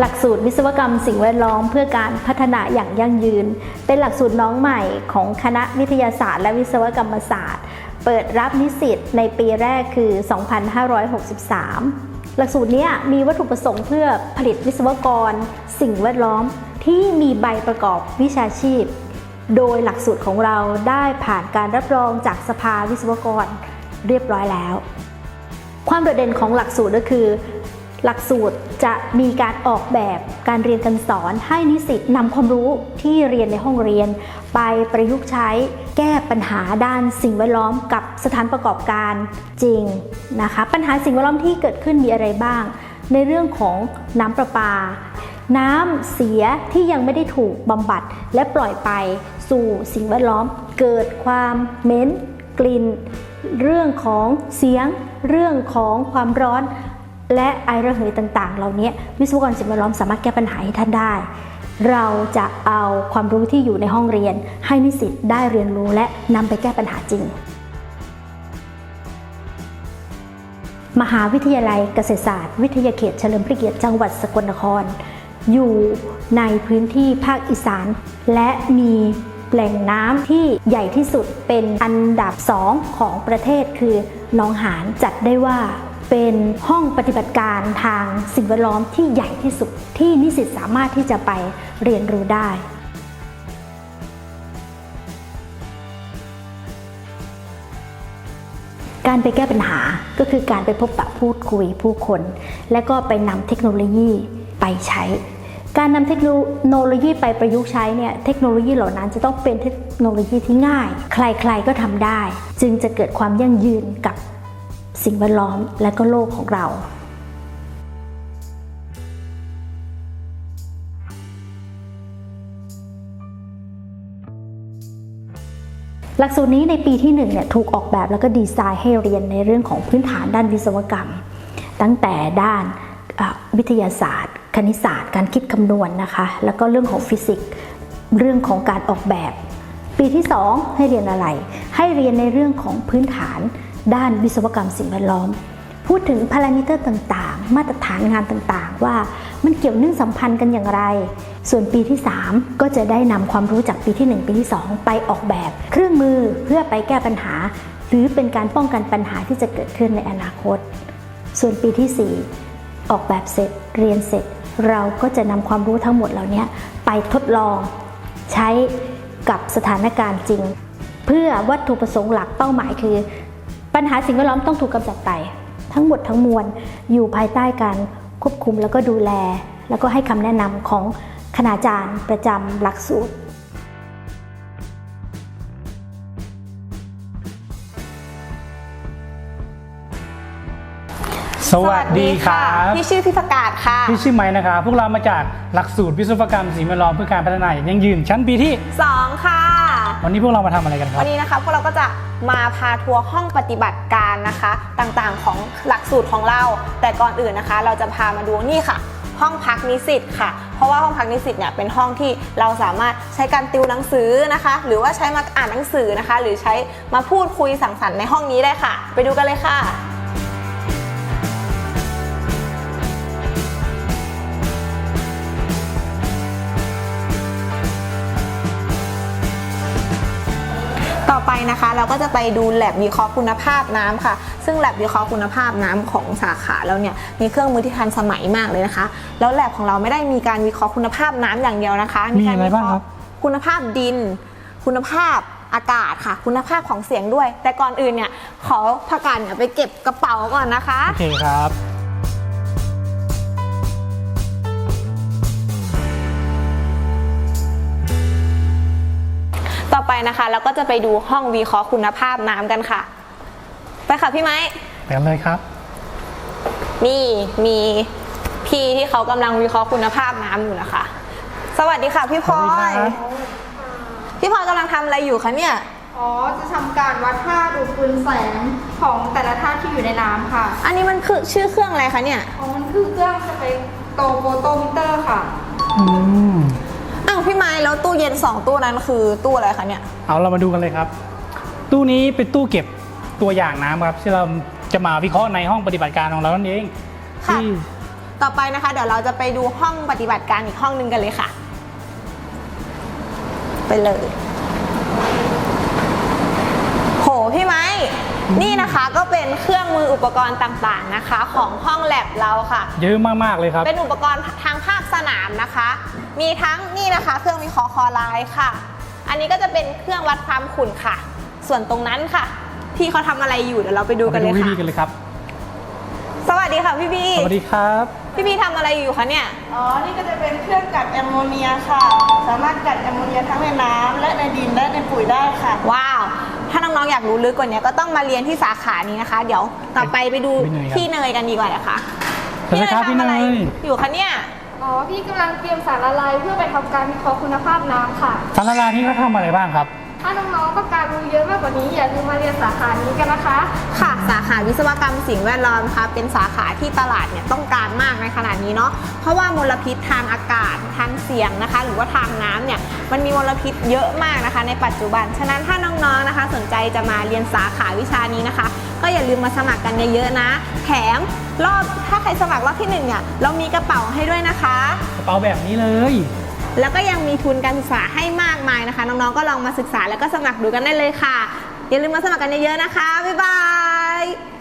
หลักสูตรวิศวกรรมสิ่งแวดล้อมเพื่อการพัฒนาอย่างยั่งยืน เป็นหลักสูตรน้องใหม่ของคณะวิทยาศาสตร์และวิศวกรรมศาสตร์ เปิดรับนิสิตในปีแรกคือ 2563 หลักสูตรนี้มีวัตถุประสงค์เพื่อผลิตวิศวกร สิ่งแวดล้อมที่มีใบประกอบวิชาชีพ โดยหลักสูตรของเราได้ผ่านการรับรองจากสภาวิศวกรเรียบร้อยแล้ว ความโดดเด่นของหลักสูตรก็คือ หลักสูตรจะมีการออกแบบการเรียนการสอนให้นิสิตนำความรู้ที่เรียนในห้องเรียน ไปประยุกต์ใช้แก้ปัญหาด้านสิ่งแวดล้อมกับสถานประกอบการจริงนะคะ ปัญหาสิ่งแวดล้อมที่เกิดขึ้นมีอะไรบ้าง ในเรื่องของน้ำประปา น้ำเสียที่ยังไม่ได้ถูกบำบัดและปล่อยไปสู่สิ่งแวดล้อม เกิดความเหม็นกลิ่น เรื่องของเสียง เรื่องของความร้อน และไอระเหยต่างๆ เหล่านี้วิศวกรสิ่งแวดล้อมสามารถแก้ปัญหาให้ท่านได้ เราจะเอาความรู้ที่อยู่ในห้องเรียน ให้นิสิตได้เรียนรู้และนำไปแก้ปัญหาจริง มหาวิทยาลัยเกษตรศาสตร์ วิทยาเขตเฉลิมพระเกียรติจังหวัดสกลนคร อยู่ในพื้นที่ภาคอีสาน และมีแหล่งน้ำที่ใหญ่ที่สุดเป็นอันดับ 2 ของประเทศคือหนองหานจัดได้ว่า เป็นห้องปฏิบัติการทางสิ่งแวดล้อมที่ใหญ่ที่สุดที่นิสิตสามารถที่จะไปเรียนรู้ได้การไปแก้ปัญหาก็คือการไปพบปะพูดคุยผู้คน และก็ไปนำเทคโนโลยีไปใช้ การนำเทคโนโลยีไปประยุกต์ใช้เนี่ยเทคโนโลยีเหล่านั้นจะต้องเป็นเทคโนโลยีที่ง่าย ใครๆก็ทำได้ จึงจะเกิดความยั่งยืนกับ สิ่งแวดล้อมและก็โลกของเราหลักสูตรนี้ในปีที่1เนี่ยถูกออกแบบแล้วก็ดีไซน์ให้เรียนในเรื่องของพื้นฐานด้านวิศวกรรม ตั้งแต่ด้านวิทยาศาสตร์ คณิตศาสตร์ การคิดคำนวณนะคะ แล้วก็เรื่องของฟิสิกส์เรื่องของการออกแบบ ปีที่ 2 ให้เรียนอะไร ให้เรียนในเรื่องของพื้นฐาน ด้านวิศวกรรมสิ่งแวดล้อม พูดถึงพารามิเตอร์ต่างๆ มาตรฐานงานต่างๆ ว่ามันเกี่ยวเนื่องสัมพันธ์กันอย่างไร ส่วนปีที่ 3 ก็จะได้นำความรู้จากปีที่ 1 ปีที่ 2 ไปออกแบบ เครื่องมือเพื่อไปแก้ปัญหา หรือเป็นการป้องกันปัญหาที่จะเกิดขึ้นในอนาคต ส่วนปีที่ 4 ออกแบบเสร็จ เรียนเสร็จ เราก็จะนำความรู้ทั้งหมดเหล่านี้ไปทดลอง ใช้กับสถานการณ์จริง เพื่อวัตถุประสงค์หลักเป้าหมายคือ ปัญหาสิ่งแวดล้อมต้องถูกกำจัดไป ทั้งหมดทั้งมวลอยู่ภายใต้การควบคุมแล้วก็ดูแล แล้วก็ให้คำแนะนำของคณาจารย์ประจำหลักสูตร สวัสดีครับพี่ชื่อพี่ประกาศค่ะ พี่ชื่อไม้นะครับพวกเรามาจากหลักสูตรวิศวกรรมสิ่งแวดล้อมเพื่อการพัฒนาอย่างยั่งยืน ชั้นปีที่สองค่ะ วันนี้พวกเรามาทำอะไรกันครัวับนนี้นะคะพวกเราก็จะมาพาทัวร์ห้องปฏิบัติการนะคะ ต่างๆของหลักสูตรของเรา แต่ก่อนอื่นนะคะ เราจะพามาดูนี่ค่ะ ห้องพักนิสิตค่ะ เพราะว่าห้องพักนิสิตเนี่ยเป็นห้องที่เราสามารถใช้การติวหนังสือนะคะ หรือว่าใช้มาอ่านหนังสือนะคะ หรือใช้มาพูดคุยสังสรรค์ในห้องนี้ได้ค่ะ ไปดูกันเลยค่ะ ต่อไปนะคะเราก็จะไปดูแลบวิเคราะห์คุณภาพน้ำค่ะ ซึ่งแลบวิเคราะห์คุณภาพน้ำของสาขาเราเนี่ยมีเครื่องมือที่ทันสมัยมากเลยนะคะ แล้วแลบของเราไม่ได้มีการวิเคราะห์คุณภาพน้ำอย่างเดียวนะคะ มีกอะไรบ้างครับวิเคะห์คุณภาพดิน คุณภาพอากาศค่ะ คุณภาพของเสียงด้วย แต่ก่อนอื่นเนี่ยขอพักการเนี่ยไปเก็บกระเป๋าก่อนนะคะโอเคครับ ไปนะคะเราก็จะไปดูห้องวิเคราะห์คุณภาพน้ำกันค่ะ ไปค่ะพี่ไม้ไปกันเลยครับ นี่มีพี่ที่เขากำลังวิเคราะห์คุณภาพน้ำอยู่นะคะ สวัสดีค่ะพี่พลอสวัสย ดีครับ พี่พลอยกำลังทำอะไรอยู่คะเนี่ย อ๋อ จะทำการวัดค่าดูดคืนแสงของแต่ละธาตุที่อยู่ในน้ำค่ะอันนี้มันคือชื่อเครื่องอะไรคะเนี่ย อ๋อมันคือเครื่องสเปกโตโฟโตมิเตอร์ค่ะ อืมอ้าว พี่ไม้แล้วตู้เย็นสองตู้นั้นคือตู้อะไรคะเนี่ย เอาเรามาดูกันเลยครับ ตู้นี้เป็นตู้เก็บตัวอย่างน้ำครับที่เราจะมาวิเคราะห์ในห้องปฏิบัติการของเรานั่นเองค่ะ ที่ต่อไปนะคะ เดี๋ยวเราจะไปดูห้องปฏิบัติการอีกห้องหนึงกันเลยค่ะ ไปเลย โหพี่ไม้ นี่นะคะก็เป็นเครื่องมืออุปกรณ์ต่างๆนะคะ ของห้องแลบเราค่ะ เยอะมากๆเลยครับ เป็นอุปกรณ์ทางภาคสนามนะคะ มีทั้งนี่นะคะ เครื่องวิเคราะห์คอไลน์ค่ะ อันนี้ก็จะเป็นเครื่องวัดความขุ่นค่ะ ส่วนตรงนั้นค่ะ ที่เขาทำอะไรอยู่เดี๋ยวเราไปดูกันเลยไปค่ะพี่ๆกันเลยครับ สวัสดีค่ะพี่บีสวัสดีครับ พี่บีทำอะไรอยู่คะเนี่ย อ๋อ นี่ก็จะเป็นเครื่องกัดแอมโมเนียค่ะ สามารถกัดแอมโมเนียทั้งในน้ำและในดินและในปุ๋ยได้ค่ะ ว้าว ถ้าน้องๆอยากรู้ลึกกว่านี้ก็ต้องมาเรียนที่สาขานี้นะคะ เดี๋ยวต่อไปไปดูพี่เนยครับ พี่เนยกันดีกว่านะคะสวัสดีครับพี่เนทำอะไรยอยู่คะเนี่ย อ๋อ พี่กำลังเตรียมสารละลายเพื่อไปทำการวิเคราะห์คุณภาพน้ำค่ะ สารละลายนี่เขาทำอะไรบ้างครับ ถ้าน้องๆต้องการรู้เยอะมากกว่านี้อย่าลืมมาเรียนสาขานี้กันนะคะ ค่ะ สาขาวิศวกรรมสิ่งแวดล้อมค่ะเป็นสาขาที่ตลาดเนี่ยต้องการมากในขณะนี้เนาะเพราะว่ามลพิษทางอากาศทางเสียงนะคะ หรือว่าทางน้ำเนี่ยมันมีมลพิษเยอะมากนะคะ ในปัจจุบัน ฉะนั้นถ้าน้องๆนะคะ สนใจจะมาเรียนสาขาวิชานี้นะคะ ก็อย่าลืมมาสมัครกันเยอะๆนะ แถมรอบถ้าใครสมัครรอบที่หนึ่งเนี่ยเรามีกระเป๋าให้ด้วยนะคะ กระเป๋าแบบนี้เลย แล้วก็ยังมีทุนการศึกษาให้มากมายนะคะ น้องๆก็ลองมาศึกษาแล้วก็สมัครดูกันได้เลยค่ะ อย่าลืมมาสมัครกันเยอะๆนะคะ บ๊ายบาย